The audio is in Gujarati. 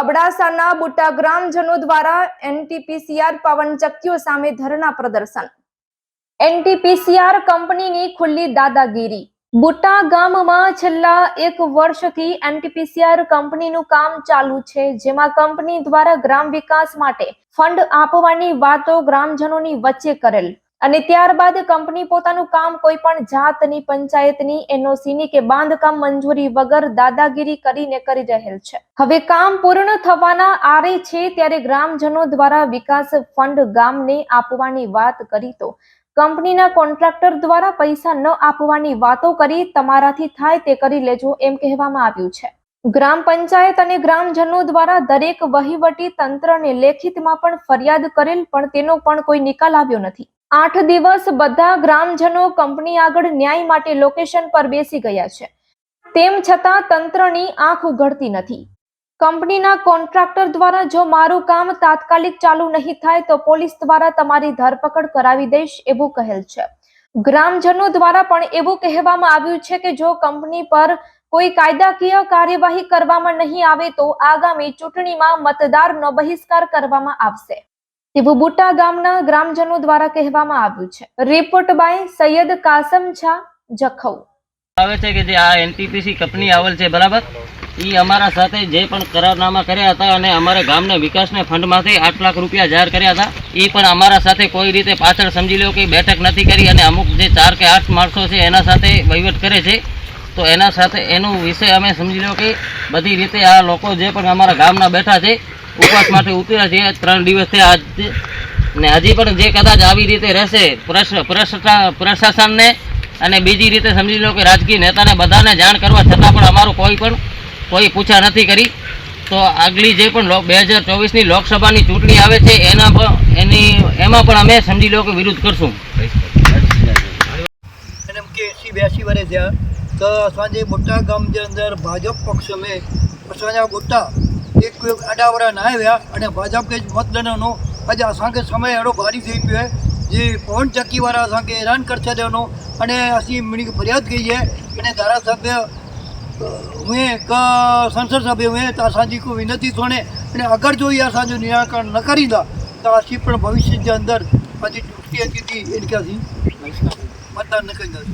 અબડાસાના બુટા ગ્રામજનો દ્વારા એનટીપીસીઆર પવનચક્કીઓ સામે ધરણા પ્રદર્શન. એનટીપીસીઆર કંપનીની ખુલ્લી દાદાગીરી. બુટા ગામમાં છેલ્લા એક વર્ષથી એનટીપીસીઆર કંપનીનું કામ ચાલુ છે, જેમાં કંપની દ્વારા ગ્રામ વિકાસ માટે ફંડ આપવાની વાતો ગ્રામજનોની વચ્ચે કરેલ. અને ત્યારબાદ કંપની પોતાનું કામ કોઈ પણ જાતની, પંચાયતની, એનઓસીની કે બાંધકામ મંજૂરી વગર દાદાગીરી કરીને કરી રહેલ છે. હવે કામ પૂર્ણ થવાના આરે છે ત્યારે ગ્રામજનો દ્વારા વિકાસ ફંડ ગામને આપવાની વાત કરી તો કંપનીના કોન્ટ્રાક્ટર દ્વારા પૈસા ન આપવાની વાતો કરી તમારાથી થાય તે કરી લેજો એમ કહેવામાં આવ્યું છે. ગ્રામ પંચાયત અને ગ્રામજનો દ્વારા દરેક વહીવટી તંત્રને લેખિતમાં પણ ફરિયાદ કરેલ પણ તેનો પણ કોઈ નિકાલ આવ્યો નથી. આઠ દિવસ બધા ગ્રામજનો કંપની આગળ ન્યાય માટે લોકેશન પર બેસી ગયા છે. તેમ છતાં તંત્રની આંખ ઉઘડતી નથી. કંપનીના કોન્ટ્રાક્ટર દ્વારા જો મારું કામ તાત્કાલિક ચાલુ નહીં થાય તો પોલીસ દ્વારા તમારી ધરપકડ કરાવી દઈશ એવું કહેલ છે. ગ્રામજનો દ્વારા પણ એવું કહેવામાં આવ્યું છે કે જો કંપની પર કોઈ કાયદાકીય કાર્યવાહી કરવામાં નહીં આવે તો આગામી ચૂંટણીમાં મતદારનો બહિષ્કાર કરવામાં આવશે. તેવું બુટા ગામના ગ્રામજનો દ્વારા કહેવામાં આવ્યું છે. રિપોર્ટ બાય સૈયદ કાસમ છા જખૌ. આવે છે કે જે આ એનટીપીસી કંપની આવેલ છે, બરાબર? એ અમારા સાથે જે પણ કરારનામા કર્યા હતા અને અમારા ગામના વિકાસના ફંડમાંથી આઠ લાખ રૂપિયા જાહેર કર્યા હતા એ પણ અમારા સાથે કોઈ રીતે પાછળ સમજી લો કે બેઠક નથી કરી અને અમુક જે ચાર કે આઠ માણસો છે એના સાથે વહીવટ કરે છે. તો એના સાથે એનું વિષય અમે સમજી લો કે બધી રીતે આ લોકો જે પણ અમારા ગામના બેઠા છે ઉપવાસ માટે ઉતર્યા છે. ત્રણ દિવસથી આજ ને હજી પણ જે કદાચ આવી રીતે રહેશે પ્રશાસનને અને બીજી રીતે સમજી લો કે રાજકીય નેતાને બધાને જાણ કરવા છતાં પણ અમારું કોઈ પણ, કોઈ પૂછા નથી કરી. તો આગલી જે પણ બે હજાર ચોવીસની લોકસભાની ચૂંટણી આવે છે, એના પણ, એની, એમાં પણ અમે સમજી લો કે વિરુદ્ધ કરશું. એસી બ્યાસી વર્ષ થયા તો સાંજે મોટા ગામ જે અંદર ભાજપ પક્ષ મેં સાંજા મોટા એક અડાવડા ના આવ્યા અને ભાજપ કે મતદાનનો આજે અસાંખે સમય એડો ભારી થઈ ગયો જે પવન ચક્કીવાળા અસાંખે હેરાન કરશે તેનો અને અસી મિણી ફરિયાદ ગઈ છે અને ધારાસભ્ય મેં સંસદ સભ્ય મેં તો અસાંજી કોઈ વિનંતી સોને અને અગર જો એ અસાંજો નિરાકરણ ન કરી દા, તો અસી પણ ભવિષ્યની અંદર પછી ચૂંટણી હતી એની ક્યાંથી મતદાન ન કરી દઉં